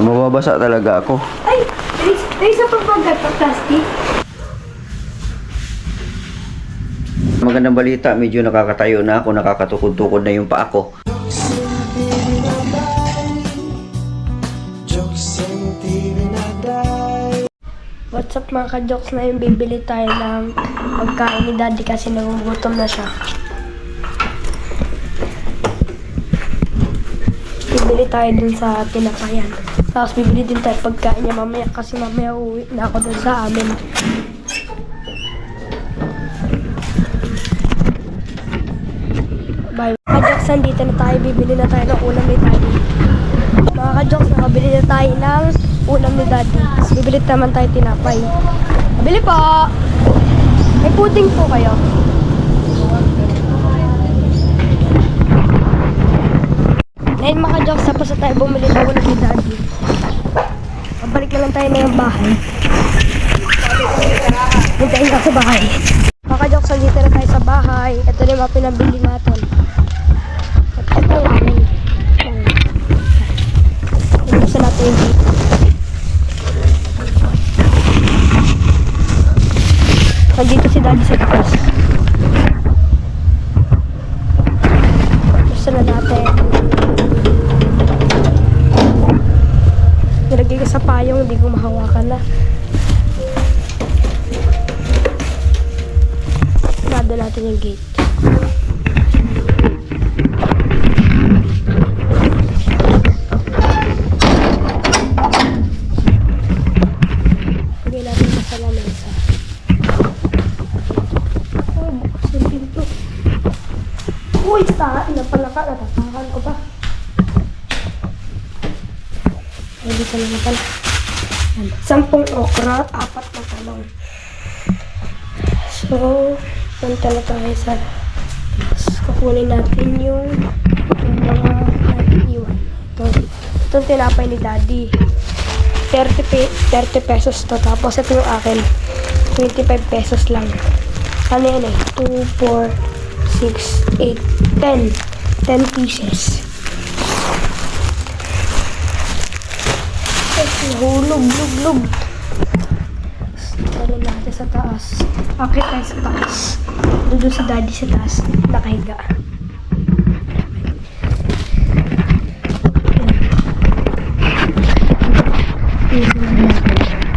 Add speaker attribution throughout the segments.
Speaker 1: Mababasa talaga ako.
Speaker 2: Ay! May, isa pang bagat pa plastic.
Speaker 1: Magandang balita, medyo nakakatayo na ako, nakakatukod-tukod na yung paa ko.
Speaker 2: What's up mga ka-jokes na yung bibili tayo ng pagkain ni daddy kasi nagugutom na siya. Bibili tayo dun sa tinapayan. Tapos bibili din tayo pagkain niya mamaya kasi mamaya uwi na ako dun sa amin. Bye. Ka-jokes, nandito na tayo. Bibili na tayo ng ulam ni daddy. Mga ka-jokes, nakabili na tayo ng ulam ni daddy. Tapos bibili naman tayo tinapay. Bili po! May pudding po kayo. Ngayon mga ka-jokes, tapos na tayo bumili ng ulam ni daddy. Pabalik na lang tayo na yung bahay. Hintayin ka sa bahay. Mga ka-jokes, nandito na tayo sa bahay. Ito na yung mga pinabili natin. At ito yung amin. Buksan natin yung gate. Nandito si Daddy sa taas. Hindi ko mahawakan na. Sarado natin yung gate. Lagay natin sa salamesa. Oh, bukas yung pinto. Uy, sa pala ka. Natatakan ko pa. Ay, dito na pala. Sampung okra, apat na talong. So, punta na tayo sa. Kukunin natin yung, yung mga naiiwan. Ito, itong tinapay ni Daddy. 30, pe- 30 pesos to. Tapos ito yung akin. 25 pesos lang. Ano yan eh? 2, 4, 6, 8, 10. 10 pieces. Hulog, lug, lug. Tara natin sa taas. Akit tayo sa taas. Doon si daddy sa taas. Nakahiga. Akit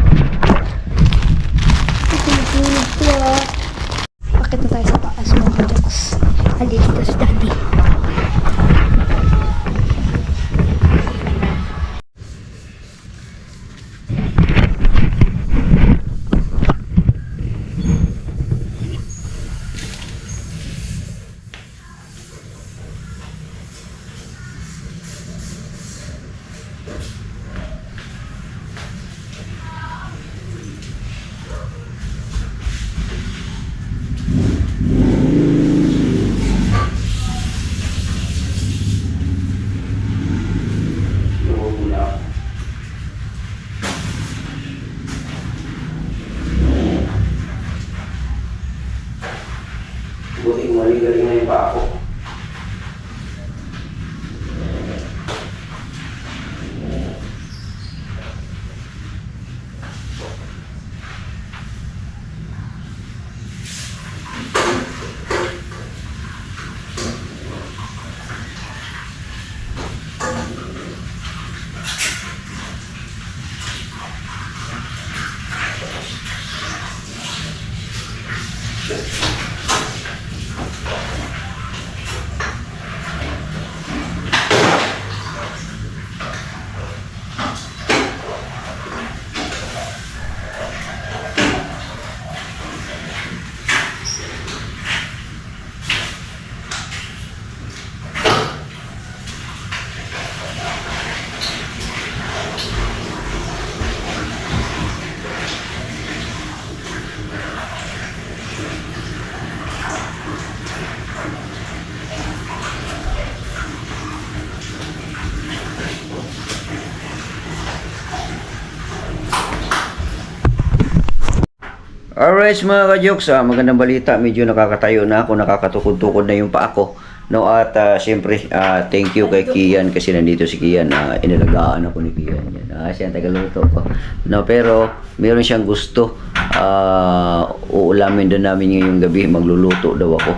Speaker 1: Alright mga ka-jokes, ah, magandang balita, medyo nakakatayo na ako, nakakatukod-tukod na yung paa ko. No, at ah, siyempre, ah, thank you kay Kian kasi nandito si Kian. Ah, inalagaan ako ni Kian. Yan. Ah, siya ang tagaluto ko. No, pero meron siyang gusto. Ah, uulamin doon namin ngayong gabi. Magluluto daw ako.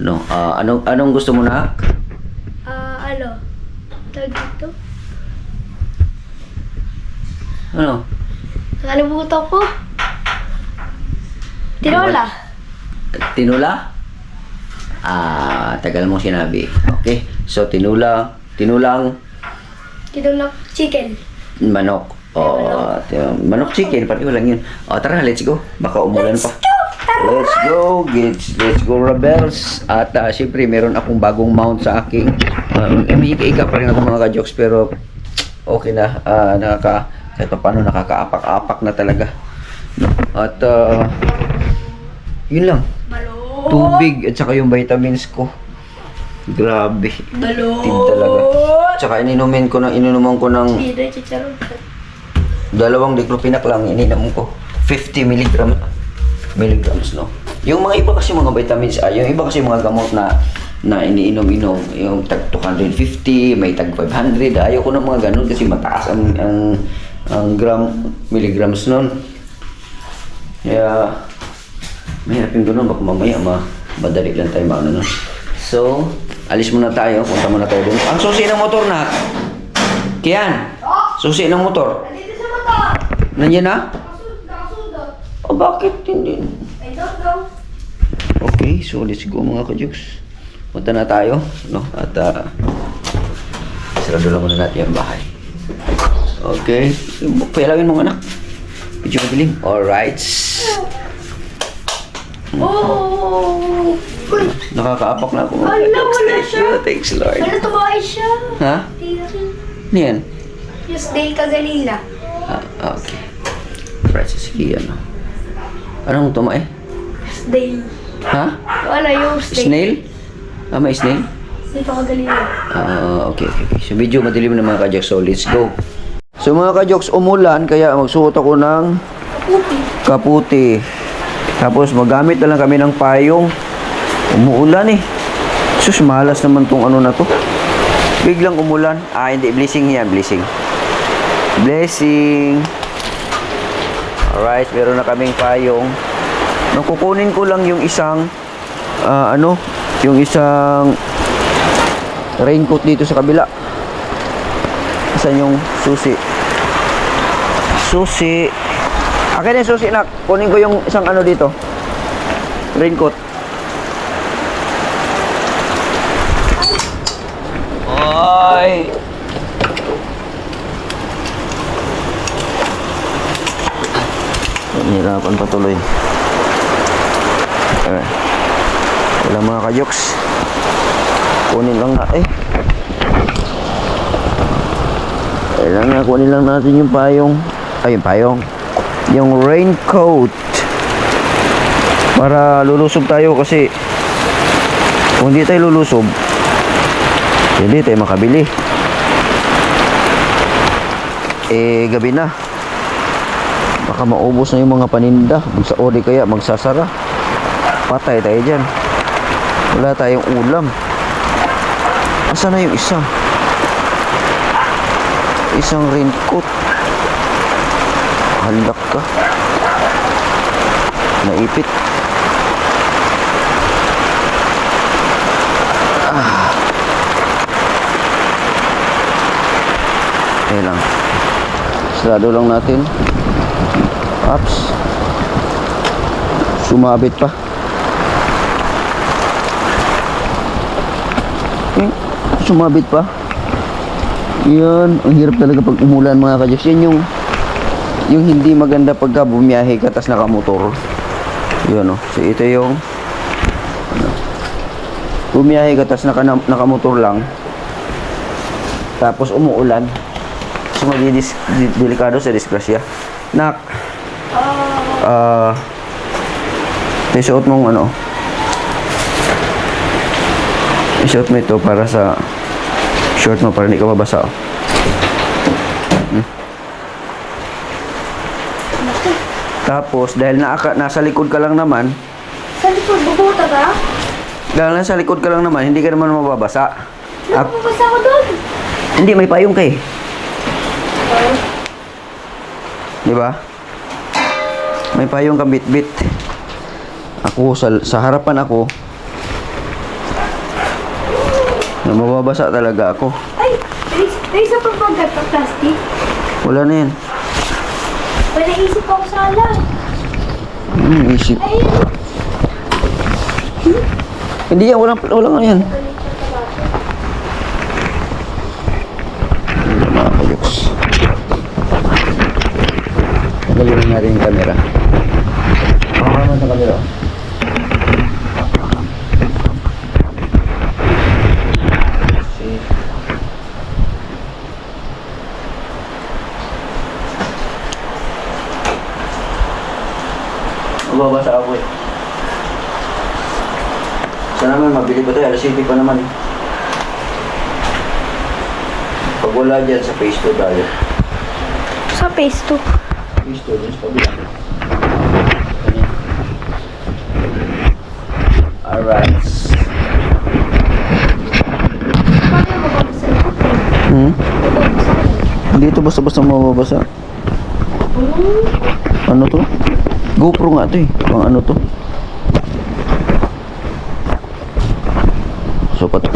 Speaker 1: No, ah, anong, anong gusto mo na?
Speaker 2: Ah, ano? Tawag dito?
Speaker 1: Ano?
Speaker 2: Nakalimutan ko. Tinola.
Speaker 1: Tinula? Ah, tagal mo sinabi. Okay. So, tinula, tinulang
Speaker 2: Tinola chicken.
Speaker 1: manok. Oh, manok chicken, pati lang yun. Oh, tara, let's go. Baka umulan pa. Let's go, let's, let's go Rebels. At uh, syempre, meron akong bagong mount sa aking. Uh, ika pa rin ako mga ka-jokes, pero okay na. Uh, nakaka, kahit pa paano nakakaapak-apak na talaga. At uh, yun lang.
Speaker 2: Balot.
Speaker 1: Tubig at saka yung vitamins ko. Grabe.
Speaker 2: Balot.
Speaker 1: Tib talaga. Tsaka ininumin ko na ininuman ko ng dalawang diclofenac lang ininom ko 50 milligram milligrams no yung mga iba kasi mga vitamins ah yung iba kasi mga gamot na na iniinom-inom yung tag 250 may tag 500 ayaw ko ng mga ganun kasi mataas ang ang, ang gram milligrams nun kaya mahirap yung ganun baka mamaya ma madali lang tayo maano no so alis muna tayo punta muna tayo dun ang susi ng motor na Kian susi ng motor
Speaker 2: Dito sa motor.
Speaker 1: Nandiyan na?
Speaker 2: Nakasundot.
Speaker 1: O bakit hindi?
Speaker 2: I don't know.
Speaker 1: Okay, so let's go mga kajuks. Punta na tayo, no? At uh, sarado lang muna natin yung bahay. Okay. Payalawin mo anak. Medyo madilim. Alright.
Speaker 2: Oh!
Speaker 1: Nakakaapak na ako.
Speaker 2: Ala, wala siya.
Speaker 1: you. Thanks, Lord.
Speaker 2: Ano tumahay siya?
Speaker 1: Ha? Ano yan?
Speaker 2: Yes, day kagalila.
Speaker 1: Ah, okay. Francis Kian, no? Anong tumae?
Speaker 2: Yes, day.
Speaker 1: Ha?
Speaker 2: Wala yung steak.
Speaker 1: Snail? Ah, may snail?
Speaker 2: Dito kagalila.
Speaker 1: Ah, okay, okay, okay. So, medyo madilim na mga kajoks. So, let's go. So, mga kajoks, umulan. Kaya magsuot ako ng
Speaker 2: Kaputi.
Speaker 1: kaputi. Tapos, magamit na lang kami ng payong. Umuulan eh. Sus, malas naman tong ano na to. Biglang umulan. Ah, hindi. Blessing yan. Blessing. Blessing. Alright, meron na kaming payong. Nakukunin ko lang yung isang, ah, ano, yung isang raincoat dito sa kabila. Saan yung susi? Susi. Akin yung susi na. Kunin ko yung isang ano dito. Raincoat. Ay. Nahirapan patuloy. Eh. Wala mga kayoks. Kunin lang na eh. Kailangan na kunin lang natin yung payong. Ay, yung payong. Yung raincoat. Para lulusob tayo kasi kung hindi tayo lulusob, hindi tayo makabili. Eh, gabi na. Baka maubos na yung mga paninda. Magsaori kaya, magsasara. Patay tayo dyan. Wala tayong ulam. Asa na yung isa? Isang raincoat. Halak ka. Naipit. Ah. Eh lang. Sarado lang natin. Ups. Sumabit pa. Eh, sumabit pa. Yan, ang hirap talaga pag umulan mga kadyos. Yan yung yung hindi maganda pagka bumiyahe ka tas nakamotor. Yun oh. So ito yung ano, bumiyahe ka tas naka, nakamotor lang. Tapos umuulan. So magdidis di- delikado sa disgrasya. Nak. Ah. Uh, isuot mong ano. Isuot mo ito para sa short mo para hindi ka mabasa. oh. Tapos, dahil naaka, nasa likod ka lang naman,
Speaker 2: Sa likod, bubuta ka?
Speaker 1: Dahil nasa likod ka lang naman, hindi ka naman mababasa. Ak-
Speaker 2: Napapasa ako doon.
Speaker 1: hindi, may payong ka eh. Di ba? May payong ka bit-bit. Ako, sa, sa harapan ako, na mababasa talaga ako.
Speaker 2: Ay, may, may isa pa bang ganito, plastic?
Speaker 1: Wala na yan.
Speaker 2: May naisip ako sana.
Speaker 1: Hmm, isip.
Speaker 2: Ay,
Speaker 1: Hindi yan, walang, walang ano yan. Hindi mga. Tanggalin natin yung camera. Baka naman sa camera. See. Mababasa ako eh. Mabili pa tayo, alas 7 pa naman eh. Pag wala dyan sa phase 2 tayo.
Speaker 2: sa phase 2.
Speaker 1: Phase 2 dun sa kabila. Alright. Hmm? Hindi ito basta-basta mababasa.
Speaker 2: Hmm.
Speaker 1: Ano to? GoPro nga to eh. Pang ano to? So, pat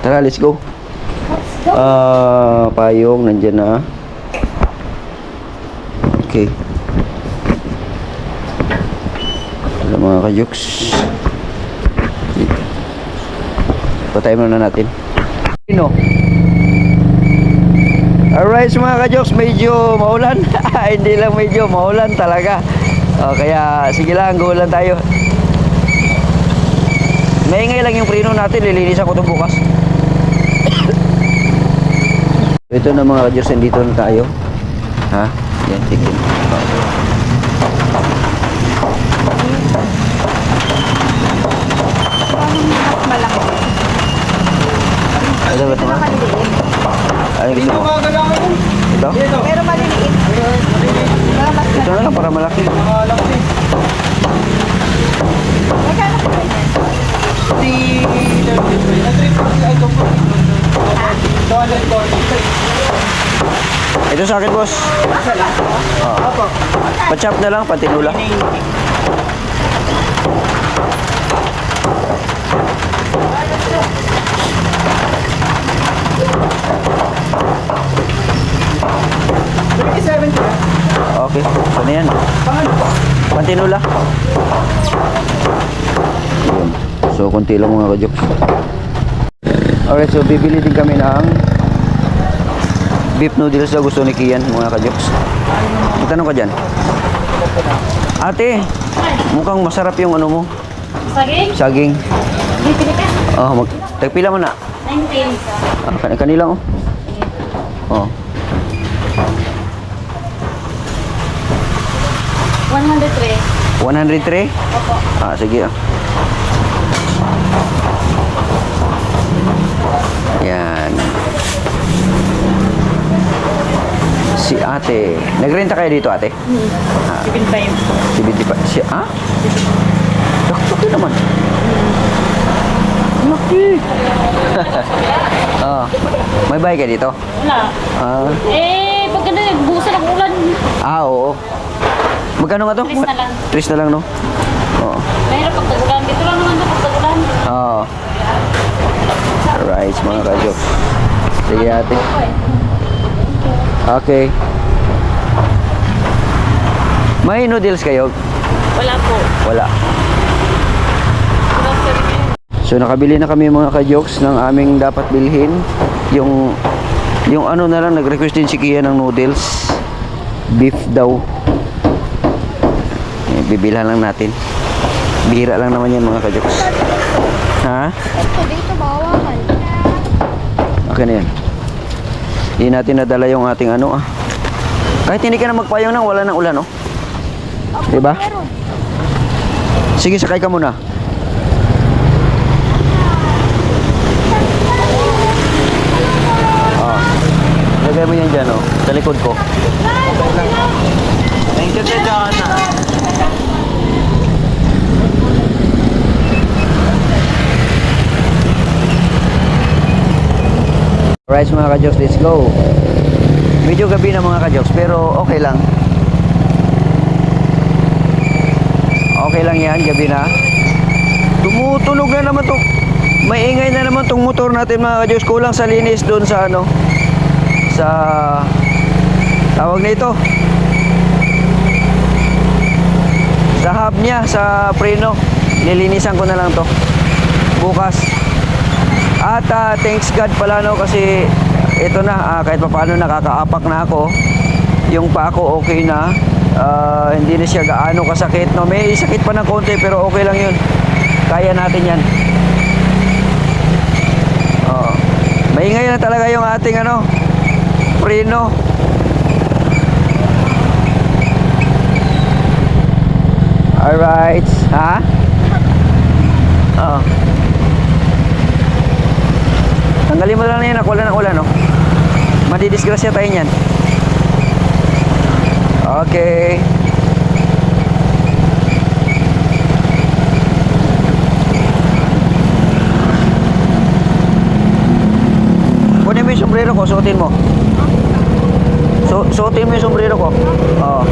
Speaker 1: Tara, let's go. Ah, payong nandiyan na. Okay. Hello mga kajuks. Patay muna natin. Sino? Alright mga kajoks, medyo maulan. Hindi lang medyo maulan talaga. Oh, kaya sige lang, go lang tayo. Maingay lang yung preno natin, lilinisan ko ito bukas. Ito na mga kajoks, dito na tayo. Ha? Yan, sige.
Speaker 2: Malaki.
Speaker 1: Ito ba ito? Ay, gusto mo? Ito?
Speaker 2: Pero maliliit. Mas
Speaker 1: Ito na lang para malaki.
Speaker 2: Magkano po yan?
Speaker 1: Ito sa akin, boss. Oh. Pachap na lang, patinula. Okay, ano yan? Pantinula. Yun. So, konti lang mga kajoks. Alright, so bibili din kami ng beef noodles na gusto ni Kian, mga kajoks. Magtanong ka dyan. Ate, mukhang masarap yung ano mo,
Speaker 2: Saging?
Speaker 1: saging. Oh, mag tagpila mo na.
Speaker 2: 19.
Speaker 1: Ah, kan kanila oh. Oh.
Speaker 2: 103.
Speaker 1: 103?
Speaker 2: Opo.
Speaker 1: Ah, sige ah. Yan. Si ate. Nagrenta kayo dito ate? Ah,
Speaker 2: Bibili pa yun.
Speaker 1: si ah? Laki naman. Laki. oh, may bahay ka dito?
Speaker 2: Wala.
Speaker 1: Ah,
Speaker 2: Eh, pag ganun, busa ng ulan.
Speaker 1: ah oo. Magkano nga to?
Speaker 2: Tris na lang.
Speaker 1: Tris na lang, no? Oo.
Speaker 2: Mahirap pag tagulan. Dito lang naman pag tagulan.
Speaker 1: Oo. Alright, mga kajo. Sige ate. Okay. May noodles kayo?
Speaker 2: Wala po.
Speaker 1: Wala. So nakabili na kami mga ka-jokes ng aming dapat bilhin. Yung yung ano na lang nag-request din si Kia ng noodles. Beef daw. Eh, bibilhan lang natin. Bihira lang naman yan mga ka-jokes. Ha?
Speaker 2: Ito, dito bawakan.
Speaker 1: Okay na yan. Hindi natin nadala yung ating ano ah. Kahit hindi ka na magpayong nang wala nang ulan oh. Diba?
Speaker 2: Meron.
Speaker 1: Sige, sakay ka muna. Ah. Lagay mo yan dyan, oh. Sa likod ko. Thank you, John. Alright mga kajoks, let's go. Medyo gabi na mga kajoks, pero okay lang. Okay lang yan, gabi na. Tumutunog na naman to. Maingay na naman tong motor natin mga kajoks. Kulang sa linis doon sa ano. Sa tawag na ito. Sa hub niya, sa preno. Nilinisan ko na lang to. Bukas. At ah, thanks God pala no kasi ito na ah, kahit papaano nakakaapak na ako. Yung pa ako okay na. Ah, hindi na siya gaano kasakit no. May sakit pa ng konti pero okay lang 'yun. Kaya natin 'yan. Oo. Maingay na talaga yung ating ano preno. Alright. Ha? Oo. Tanggalin mo lang yan, nakulan ng ulan, no? Madidisgrasya tayo niyan. Okay. Kunin mo yung sombrero ko, suotin mo. Su suotin mo yung sombrero ko. Oo.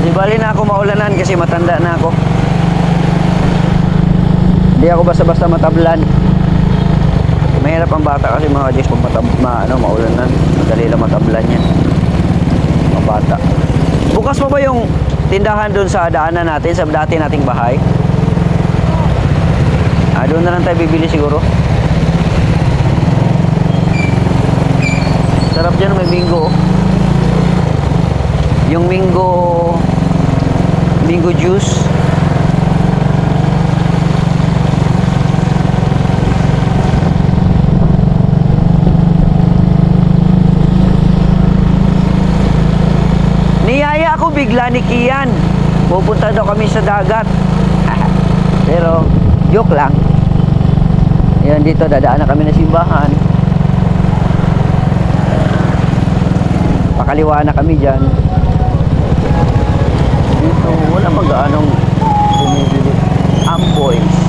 Speaker 1: Di bali na ako maulanan kasi matanda na ako. Hindi ako basta-basta matablan. Mahirap ang bata kasi mga Diyos pag matab ma, ano, maulanan. Madali lang matablan yan. Mga bata. Bukas pa ba yung tindahan doon sa daanan natin, sa dati nating bahay? Ah, doon na lang tayo bibili siguro. Sarap dyan, may bingo. oh. Yung mingo mingo juice. Bigla ni Kian. Pupunta daw kami sa dagat. Pero, joke lang. Yan dito, dadaan na kami ng simbahan. Pakaliwa na kami dyan. Dito, wala mag-anong bumibili. Amboys.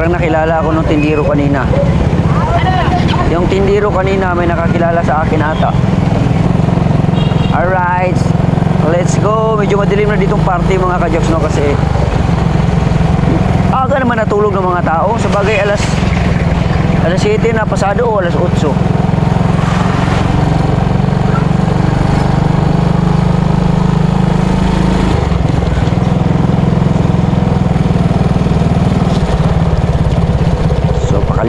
Speaker 1: Parang nakilala ako nung tindiro kanina. Yung tindiro kanina may nakakilala sa akin ata. Alright. Let's go. Medyo madilim na ditong party mga kajoks no kasi aga naman natulog ng mga tao. Sa bagay alas alas 7 na pasado o alas 8.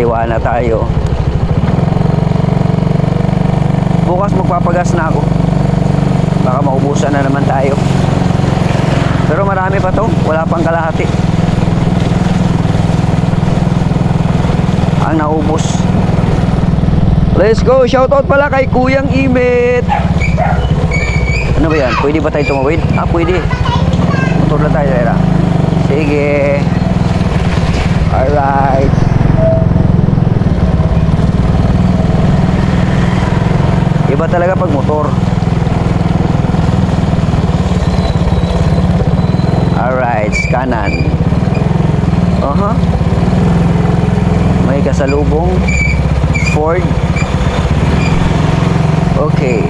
Speaker 1: So pakaliwa na tayo. Bukas magpapagas na ako. Baka maubusan na naman tayo. Pero marami pa to. Wala pang kalahati. Ang naubos. Let's go. Shoutout pala kay Kuyang Imit. Ano ba yan? Pwede ba tayo tumawid? Ah, pwede. Motor lang tayo, Era. Sige. Alright. Iba talaga pag motor. Alright, kanan. Aha. May kasalubong Ford. Okay.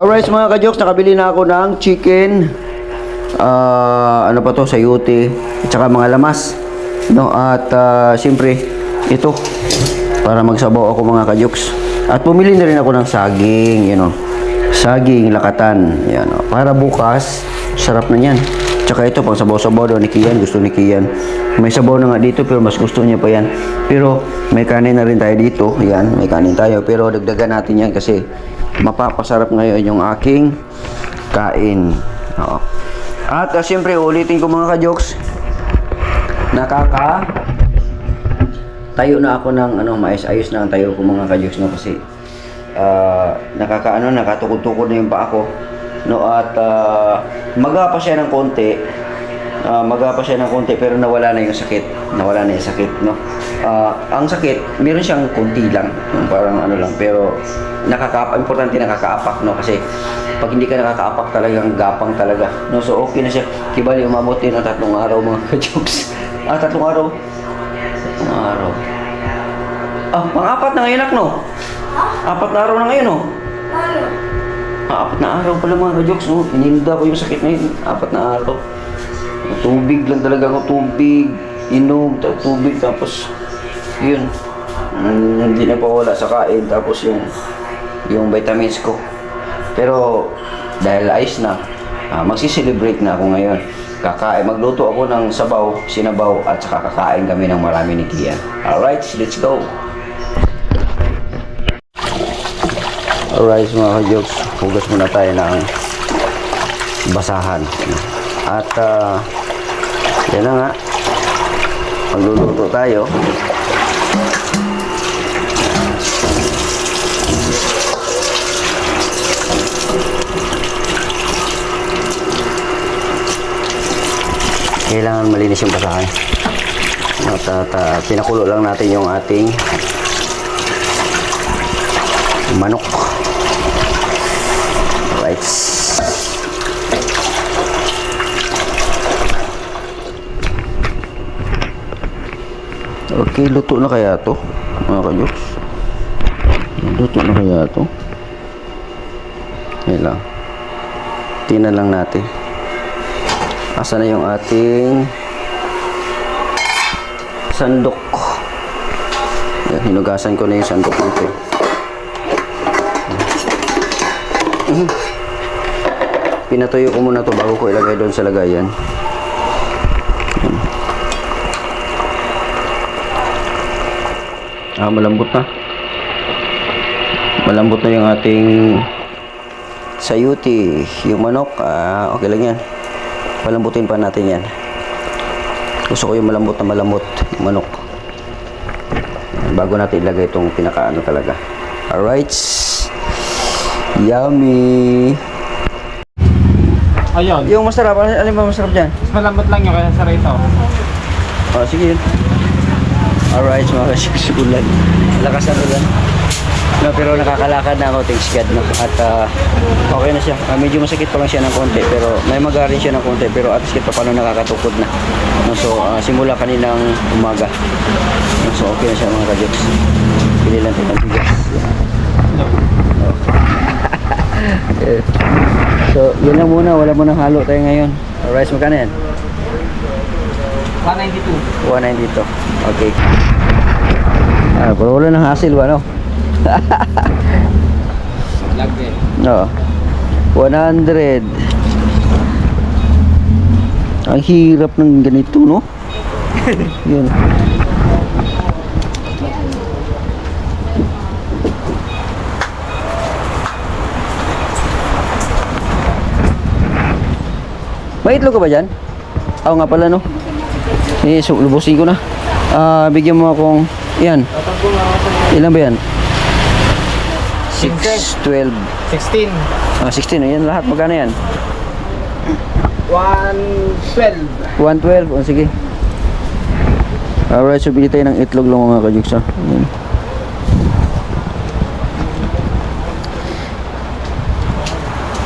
Speaker 1: Alright mga ka-jokes, nakabili na ako ng chicken. Ah, ano pa to, sayote, at saka mga lamas. No, at ah, siyempre ito para magsabaw ako mga ka-jokes. At bumili na rin ako ng saging, you know. Saging lakatan, yan. oh. Para bukas, sarap na 'yan. Tsaka ito pang sabaw-sabaw daw ni Kian, gusto ni Kian. May sabaw na nga dito pero mas gusto niya pa yan. Pero may kanin na rin tayo dito. Yan, may kanin tayo. Pero dagdagan natin yan kasi mapapasarap ngayon yung aking kain. Oo. At uh, siyempre ulitin ko mga ka-jokes. Nakaka tayo na ako ng ano, maayos-ayos na ang tayo ko mga ka-jokes no kasi ah, nakakaano nakatukod-tukod na yung pa ako no at uh, maga pa siya ng konti Ah, magapa siya ng konti pero nawala na yung sakit. Nawala na yung sakit, no? Ah, ang sakit, meron siyang konti lang, parang ano lang, pero nakakaapak, importante nakakaapak, no? Kasi pag hindi ka nakakaapak talagang gapang talaga, no? So okay na siya. Kibali, umabot din ng tatlong araw mga ka-jokes. Ah, tatlong araw? Tatlong araw. Ah, pang-apat na ngayon, ak, no? Apat na araw na ngayon, no? Ah, apat na araw pala mga ka-jokes, no? Ininda ko yung sakit na yun. Apat na araw. Tubig lang talaga ako, tubig, inom, tubig, tapos yun. Mm, hindi na wala sa kain, tapos yung yung vitamins ko. Pero dahil ayos na, ah, magsi-celebrate na ako ngayon. Kakain, magluto ako ng sabaw, sinabaw, at saka kakain kami ng marami ni Kian. Alright, let's go! Alright mga ka-jokes, hugas muna tayo ng basahan. At ah, yan na nga, magluluto tayo. Kailangan malinis yung basahan. At, at ah, pinakulo lang natin yung ating manok. Right. Okay, luto na kaya to, mga kajoks? Luto na kaya to? Yan lang. Tingnan lang natin. Asa na yung ating sandok? Hinugasan ko na yung sandok nito. Mhm. Pinatuyo ko muna to bago ko ilagay doon sa lagayan. Yan. Ah, malambot na. Malambot na yung ating sayuti. Yung manok, ah, okay lang yan. Palambutin pa natin yan. Gusto ko yung malambot na malambot, yung manok. Bago natin ilagay itong pinakaano talaga. Alright. Yummy.
Speaker 3: Ayun.
Speaker 1: Yung masarap, alin ba masarap dyan?
Speaker 3: Mas malambot lang yung kaya sa rito.
Speaker 1: Oh, sige yun. Alright, mga kasikulan. Lakas na ulan. No, pero nakakalakad na ako, thanks God. No? At ah, okay na siya. Ah, medyo masakit pa lang siya ng konti, pero may magarin siya ng konti, pero at least pa paano nakakatukod na. No, so, ah, simula kaninang umaga. No, so, okay na siya mga kajoks. Pili lang tayo ng bigas. So, yun lang muna. Wala mo nang halo tayo ngayon. Alright, magkano yan?
Speaker 3: 192.
Speaker 1: 190 dito. Okay. Ah, pero wala nang hassle ba, no?
Speaker 3: Lagi.
Speaker 1: No. 100. Ang hirap ng ganito, no? Yun. May itlog ka ba dyan? Oo nga pala, no? Eh, so, lubusin ko na. Ah, bigyan mo akong, yan. Ilan ba yan? 6, 12,
Speaker 3: 16.
Speaker 1: ah, 16. Ayan lahat. Magkano yan?
Speaker 3: 112.
Speaker 1: 112. Oh, sige. Alright, so bili tayo ng itlog lang mga kajuks ha. Ayan.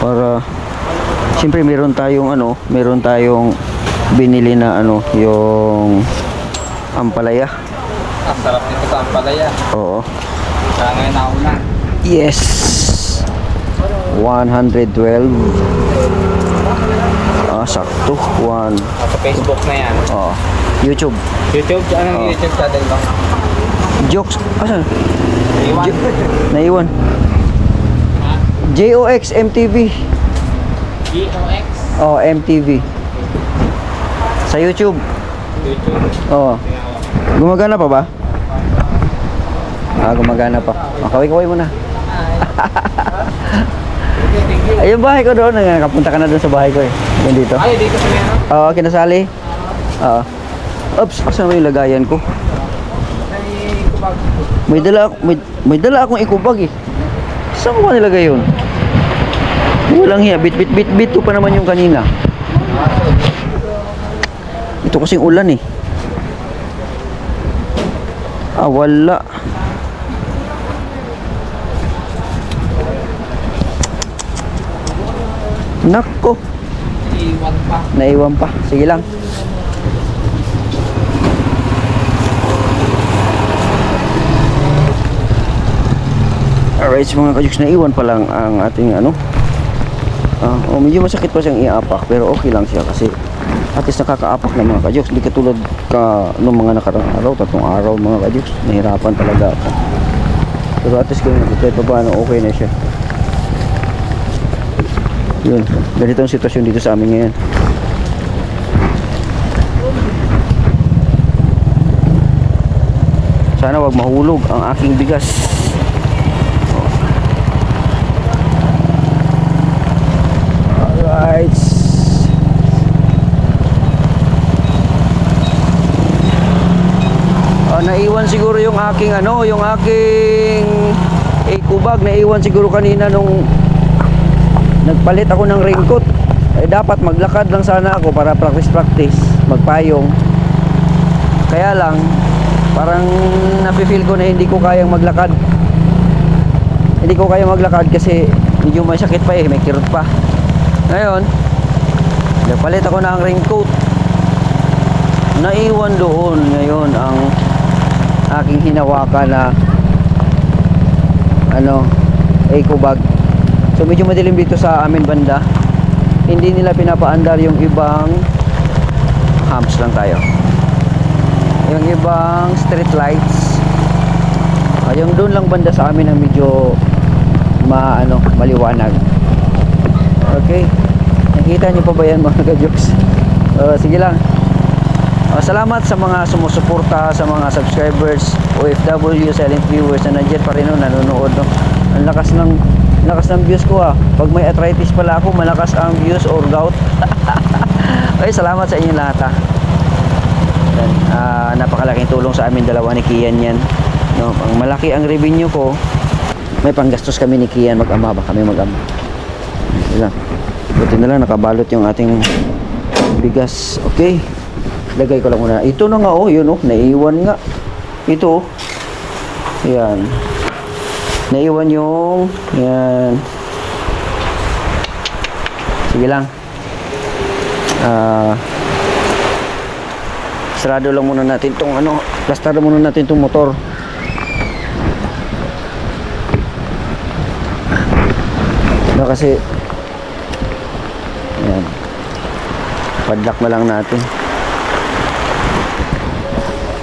Speaker 1: Para Siyempre meron tayong ano, meron tayong binili na ano, yung ampalaya.
Speaker 3: Ah, sarap nito sa ampalaya.
Speaker 1: Oo.
Speaker 3: Kaya ngayon nauna.
Speaker 1: Yes. 112. Ah, sakto. 1.
Speaker 3: Sa Facebook na yan.
Speaker 1: Oh. YouTube.
Speaker 3: YouTube, anong
Speaker 1: Oh.
Speaker 3: YouTube channel mo?
Speaker 1: Jokes. Asan?
Speaker 3: Iwan.
Speaker 1: Naiwan. JOX MTV.
Speaker 3: GOX.
Speaker 1: Oh, MTV. Sa YouTube.
Speaker 3: YouTube.
Speaker 1: Oh. Gumagana pa ba? Ah, gumagana pa. Oh, kaway-kaway muna. Ay, yung bahay ko doon. Nakapunta ka na doon sa bahay ko eh. Yan dito.
Speaker 3: Ay, dito sa meron.
Speaker 1: Oo, kinasali. Oo. Oops, asan mo yung lagayan ko? May dala, may, may dala akong ikubag eh. Saan ko ba nilagay yun? Walang hiya, bit bit bit bit ko pa naman yung kanina. Dito kasing ulan eh. Ah, wala. Nako,
Speaker 3: Iwan pa.
Speaker 1: naiwan pa. Sige lang. Alright, so mga kajuks, naiwan pa lang ang ating ano. Ah, oh, medyo masakit pa siyang iapak pero okay lang siya kasi at least nakakaapak na mga kajuks. Hindi katulad ka nung mga nakarang araw, tatlong araw mga kajuks. Nahirapan talaga ako. Pero at least kung kahit pa paano okay na siya. Yun, ganito ang sitwasyon dito sa amin ngayon. Sana wag mahulog ang aking bigas. Alright. Ah, naiwan siguro yung aking ano, yung aking eh, kubag naiwan siguro kanina nung nagpalit ako ng raincoat. Eh, dapat maglakad lang sana ako para practice-practice, magpayong. Kaya lang, parang nafe-feel ko na hindi ko kayang maglakad. Hindi ko kayang maglakad kasi medyo masakit pa eh, may kirot pa. Ngayon, nagpalit ako ng raincoat. Naiwan doon ngayon ang aking hinawakan na ano, eco bag. So medyo madilim dito sa amin banda. Hindi nila pinapaandar yung ibang humps lang tayo. Yung ibang street lights. Ah, yung doon lang banda sa amin ang medyo ma ano, maliwanag. Okay. Nakita niyo pa ba yan mga kajoks? Uh, sige lang. Uh, salamat sa mga sumusuporta, sa mga subscribers, OFW, silent viewers na nandiyan pa rin no, nanonood. No? Ang lakas ng lakas ng views ko ah. Pag may arthritis pala ako, malakas ang views or gout. okay, salamat sa inyo lahat ah. Ah, napakalaking tulong sa amin dalawa ni Kian yan. No, ang malaki ang revenue ko. May panggastos kami ni Kian mag-ama ba kami mag-ama. Lang. Buti na lang nakabalot yung ating bigas. Okay. Lagay ko lang muna. Ito na nga oh, yun oh, naiwan nga. Ito oh. Yan. Naiwan yung yan. Sige lang. Ah Sarado lang muna natin tong ano, plaster muna natin tong motor. Na kasi Yan. Padlock na lang natin.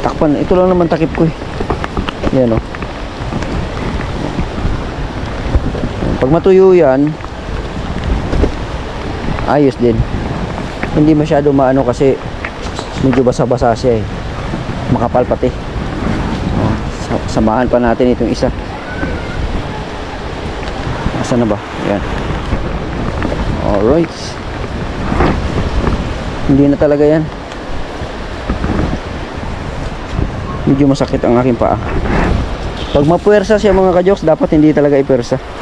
Speaker 1: Takpan, ito lang naman takip ko eh. Yan oh. Pag matuyo yan, ayos din. Hindi masyado maano kasi medyo basa-basa siya eh. Makapal pati. Oh, sa- samahan pa natin itong isa. Asa na ba? Yan. Alright. Hindi na talaga yan. Medyo masakit ang aking paa. Pag mapuwersa siya mga kajoks, dapat hindi talaga ipersa.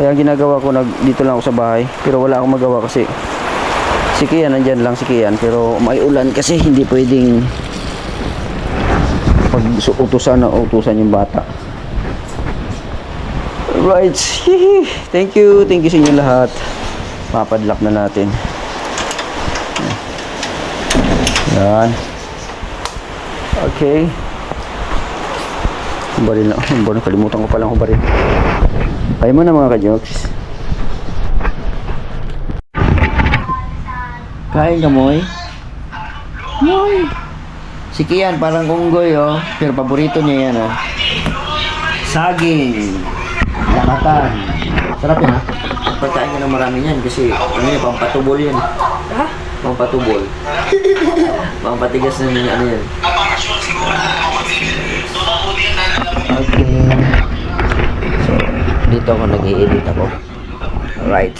Speaker 1: Kaya ang ginagawa ko, nag, dito lang ako sa bahay. Pero wala akong magawa kasi si Kian, nandyan lang si Kian. Pero may ulan kasi hindi pwedeng pag utusan na utusan yung bata. Right. Thank you. Thank you sa inyo lahat. Papadlock na natin. Yan. Okay. Hubarin na. Hubarin. Kalimutan ko palang hubarin. Kaya mo na mga ka-jokes. Kain ka, Moy? Moy! Si Kian, parang unggoy, oh. Pero paborito niya yan, oh. Saging. Lakatan. Sarap yan, ha? Pagkain ka ng marami yan kasi ano yan, pampatubol yan.
Speaker 2: Ha?
Speaker 1: Pampatubol. Pampatigas na ng ano yan. Okay. Dito ako nag-i-edit ako. Right.